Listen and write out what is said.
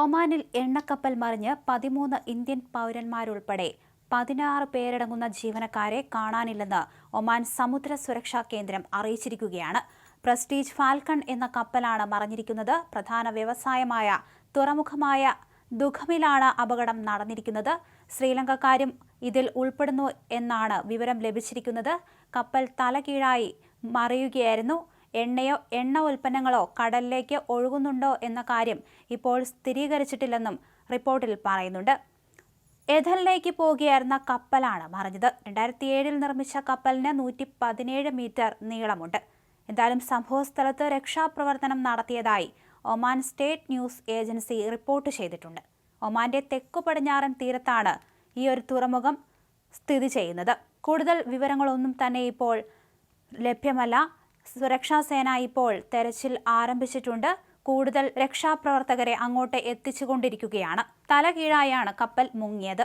ഒമാനിൽ എണ്ണക്കപ്പൽ മറിഞ്ഞ് പതിമൂന്ന് ഇന്ത്യൻ പൗരന്മാരുൾപ്പെടെ പതിനാറ് പേരടങ്ങുന്ന ജീവനക്കാരെ കാണാനില്ലെന്ന് ഒമാൻ സമുദ്ര സുരക്ഷാ കേന്ദ്രം അറിയിച്ചിരിക്കുകയാണ്. പ്രസ്റ്റീജ് ഫാൽക്കൺ എന്ന കപ്പലാണ് മറിഞ്ഞിരിക്കുന്നത്. പ്രധാന വ്യവസായമായ തുറമുഖമായ ദുഖമിലാണ് അപകടം നടന്നിരിക്കുന്നത്. ശ്രീലങ്കക്കാരും ഇതിൽ ഉൾപ്പെടുന്നു എന്നാണ് വിവരം ലഭിച്ചിരിക്കുന്നത്. കപ്പൽ തലകീഴായി മറിയുകയായിരുന്നു. എണ്ണയോ എണ്ണ ഉൽപ്പന്നങ്ങളോ കടലിലേക്ക് ഒഴുകുന്നുണ്ടോ എന്ന കാര്യം ഇപ്പോൾ സ്ഥിരീകരിച്ചിട്ടില്ലെന്നും റിപ്പോർട്ടിൽ പറയുന്നുണ്ട്. എഥനിലേക്ക് പോകുകയായിരുന്ന കപ്പലാണ് മറിഞ്ഞത്. രണ്ടായിരത്തി ഏഴിൽ നിർമ്മിച്ച കപ്പലിന് നൂറ്റി പതിനേഴ് മീറ്റർ നീളമുണ്ട്. എന്തായാലും സംഭവസ്ഥലത്ത് രക്ഷാപ്രവർത്തനം നടത്തിയതായി Oman state news agency report ചെയ്തിട്ടുണ്ട്. ഒമാന്റെ തെക്കു പടിഞ്ഞാറൻ തീരത്താണ് ഈ ഒരു തുറമുഖം സ്ഥിതി ചെയ്യുന്നത്. കൂടുതൽ വിവരങ്ങളൊന്നും തന്നെ ഇപ്പോൾ ലഭ്യമല്ല. സുരക്ഷാ സേന ഇപ്പോൾ തെരച്ചിൽ ആരംഭിച്ചിട്ടുണ്ട്. കൂടുതൽ രക്ഷാപ്രവർത്തകരെ അങ്ങോട്ട് എത്തിച്ചുകൊണ്ടിരിക്കുകയാണ്. തലകീഴായാണ് കപ്പൽ മുങ്ങിയത്.